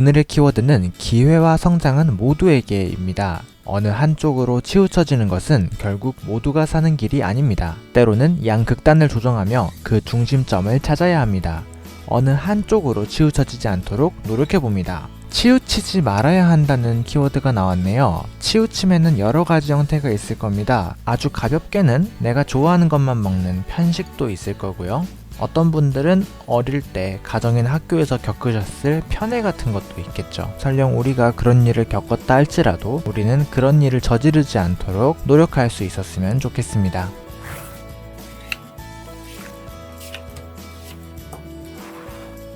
오늘의 키워드는 기회와 성장은 모두에게입니다. 어느 한쪽으로 치우쳐지는 것은 결국 모두가 사는 길이 아닙니다. 때로는 양극단을 조정하며 그 중심점을 찾아야 합니다. 어느 한쪽으로 치우쳐지지 않도록 노력해 봅니다. 치우치지 말아야 한다는 키워드가 나왔네요. 치우침에는 여러 가지 형태가 있을 겁니다. 아주 가볍게는 내가 좋아하는 것만 먹는 편식도 있을 거고요. 어떤 분들은 어릴 때 가정이나 학교에서 겪으셨을 편애 같은 것도 있겠죠. 설령 우리가 그런 일을 겪었다 할지라도 우리는 그런 일을 저지르지 않도록 노력할 수 있었으면 좋겠습니다.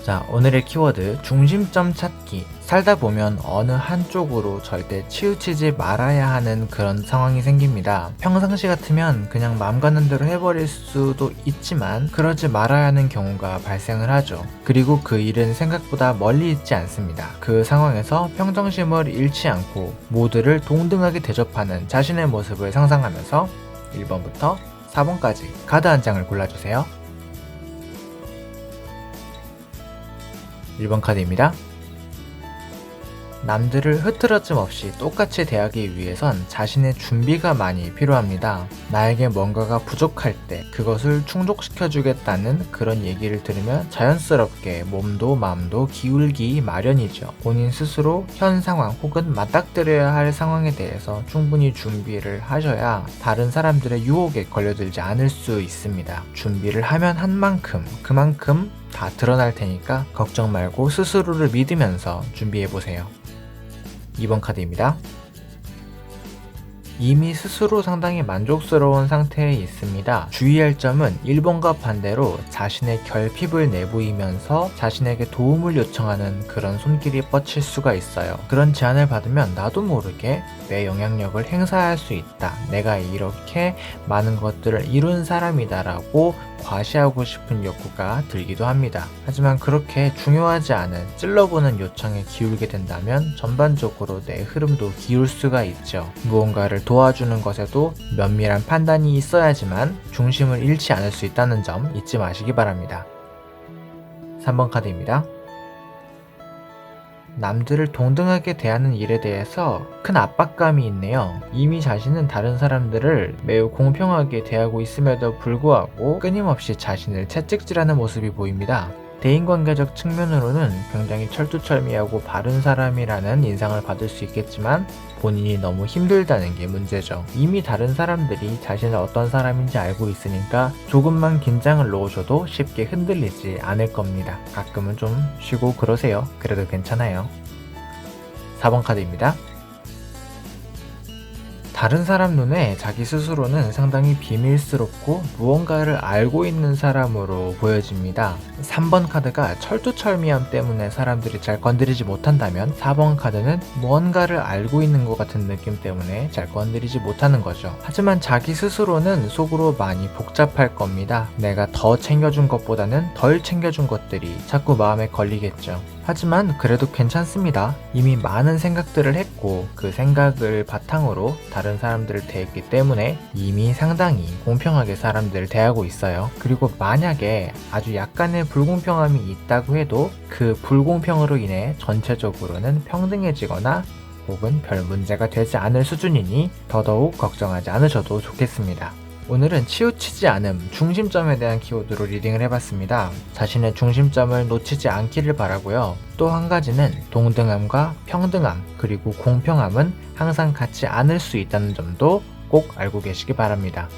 자, 오늘의 키워드 중심점 찾기. 살다 보면 어느 한쪽으로 절대 치우치지 말아야 하는 그런 상황이 생깁니다. 평상시 같으면 그냥 마음 가는 대로 해버릴 수도 있지만 그러지 말아야 하는 경우가 발생을 하죠. 그리고 그 일은 생각보다 멀리 있지 않습니다. 그 상황에서 평정심을 잃지 않고 모두를 동등하게 대접하는 자신의 모습을 상상하면서 1번부터 4번까지 카드 한 장을 골라주세요. 1번 카드입니다. 남들을 흐트러짐 없이 똑같이 대하기 위해선 자신의 준비가 많이 필요합니다. 나에게 뭔가가 부족할 때 그것을 충족시켜주겠다는 그런 얘기를 들으면 자연스럽게 몸도 마음도 기울기 마련이죠. 본인 스스로 현 상황 혹은 맞닥뜨려야 할 상황에 대해서 충분히 준비를 하셔야 다른 사람들의 유혹에 걸려들지 않을 수 있습니다. 준비를 하면 한 만큼 그만큼 다 드러날 테니까 걱정 말고 스스로를 믿으면서 준비해 보세요. 2번 카드입니다. 이미 스스로 상당히 만족스러운 상태에 있습니다. 주의할 점은 1번과 반대로 자신의 결핍을 내보이면서 자신에게 도움을 요청하는 그런 손길이 뻗칠 수가 있어요. 그런 제안을 받으면 나도 모르게 내 영향력을 행사할 수 있다. 내가 이렇게 많은 것들을 이룬 사람이다라고 과시하고 싶은 욕구가 들기도 합니다. 하지만 그렇게 중요하지 않은 찔러보는 요청에 기울게 된다면 전반적으로 내 흐름도 기울 수가 있죠. 무언가를 도와주는 것에도 면밀한 판단이 있어야지만 중심을 잃지 않을 수 있다는 점 잊지 마시기 바랍니다. 3번 카드입니다. 남들을 동등하게 대하는 일에 대해서 큰 압박감이 있네요. 이미 자신은 다른 사람들을 매우 공평하게 대하고 있음에도 불구하고 끊임없이 자신을 채찍질하는 모습이 보입니다. 대인관계적 측면으로는 굉장히 철두철미하고 바른 사람이라는 인상을 받을 수 있겠지만 본인이 너무 힘들다는 게 문제죠. 이미 다른 사람들이 자신을 어떤 사람인지 알고 있으니까 조금만 긴장을 놓으셔도 쉽게 흔들리지 않을 겁니다. 가끔은 좀 쉬고 그러세요. 그래도 괜찮아요. 4번 카드입니다. 다른 사람 눈에 자기 스스로는 상당히 비밀스럽고 무언가를 알고 있는 사람으로 보여집니다. 3번 카드가 철두철미함 때문에 사람들이 잘 건드리지 못한다면 4번 카드는 무언가를 알고 있는 것 같은 느낌 때문에 잘 건드리지 못하는 거죠. 하지만 자기 스스로는 속으로 많이 복잡할 겁니다. 내가 더 챙겨준 것보다는 덜 챙겨준 것들이 자꾸 마음에 걸리겠죠. 하지만 그래도 괜찮습니다. 이미 많은 생각들을 했고 그 생각을 바탕으로 다른 사람들을 대했기 때문에 이미 상당히 공평하게 사람들을 대하고 있어요. 그리고 만약에 아주 약간의 불공평함이 있다고 해도 그 불공평으로 인해 전체적으로는 평등해지거나 혹은 별 문제가 되지 않을 수준이니 더더욱 걱정하지 않으셔도 좋겠습니다. 오늘은 치우치지 않음, 중심점에 대한 키워드로 리딩을 해봤습니다. 자신의 중심점을 놓치지 않기를 바라고요. 또 한 가지는 동등함과 평등함, 그리고 공평함은 항상 같지 않을 수 있다는 점도 꼭 알고 계시기 바랍니다.